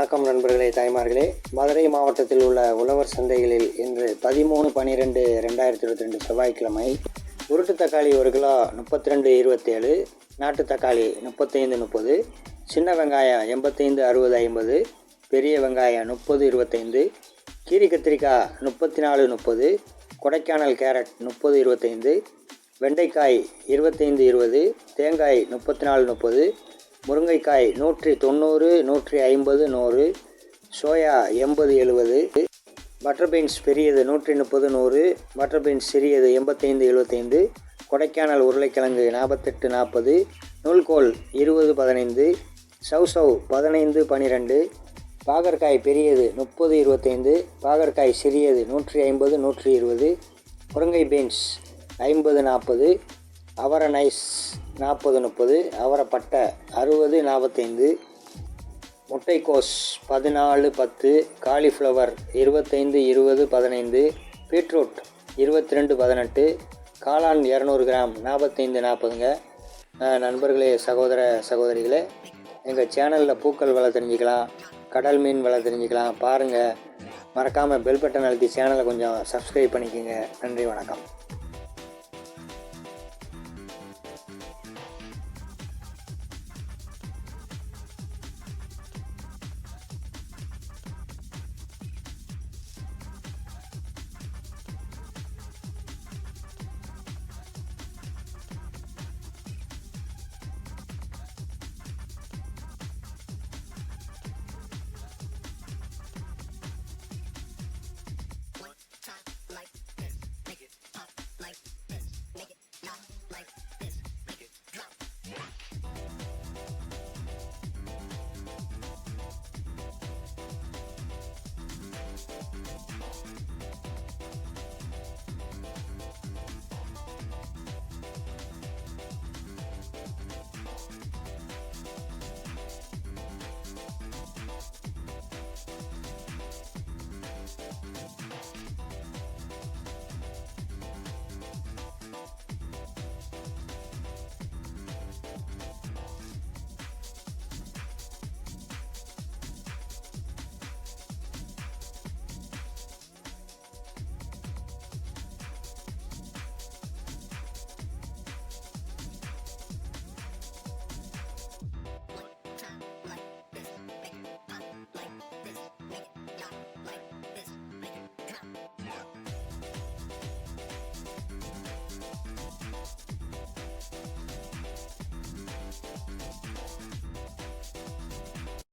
வணக்கம் நண்பர்களே தாய்மார்களே. மதுரை மாவட்டத்தில் உள்ள உழவர் சந்தைகளில் இன்று பதிமூணு பன்னிரெண்டு ரெண்டாயிரத்தி இருபத்தி ரெண்டு செவ்வாய்க்கிழமை உருட்டு தக்காளி ஒரு கிலோ முப்பத்தி ரெண்டு இருபத்தேழு நாட்டு தக்காளி முப்பத்தைந்து முப்பது சின்ன வெங்காயம் எண்பத்தைந்து அறுபது ஐம்பது பெரிய வெங்காயம் முப்பது இருபத்தைந்து கீரி கத்திரிக்காய் முப்பத்தி நாலு முப்பது கொடைக்கானல் கேரட் முப்பது இருபத்தைந்து வெண்டைக்காய் இருபத்தைந்து இருபது தேங்காய் முப்பத்தி நாலு முப்பது முருங்கைக்காய் நூற்றி தொண்ணூறு நூற்றி ஐம்பது நூறு சோயா எண்பது எழுபது பட்டர் பீன்ஸ் பெரியது நூற்றி முப்பது நூறு பட்டர் பீன்ஸ் சிறியது எண்பத்தைந்து எழுபத்தைந்து கொடைக்கானல் உருளைக்கிழங்கு நாற்பத்தெட்டு நாற்பது நூல்கோல் இருபது பதினைந்து சவ் சவ் பதினைந்து பன்னிரெண்டு பாகற்காய் பெரியது முப்பது இருபத்தைந்து பாகற்காய் சிறியது நூற்றி ஐம்பது நூற்றி இருபது முருங்கை பீன்ஸ் ஐம்பது நாற்பது அவரை நைஸ் நாற்பது முப்பது அவரை அறுபது நாற்பத்தைந்து முட்டைக்கோஸ் பதினாலு பத்து காலிஃப்ளவர் இருபத்தைந்து இருபது பதினைந்து பீட்ரூட் இருபத்தி ரெண்டு பதினெட்டு காளான் இரநூறு கிராம் நாற்பத்தைந்து நாற்பதுங்க. நண்பர்களே சகோதர சகோதரிகளே எங்கள் சேனலில் பூக்கள் விலை தெரிஞ்சுக்கலாம் கடல் மீன் விலை தெரிஞ்சுக்கலாம் பாருங்கள் மறக்காமல் பெல் பட்டன் அழுத்தி சேனலை கொஞ்சம் சப்ஸ்கிரைப் பண்ணிக்கோங்க. நன்றி வணக்கம்.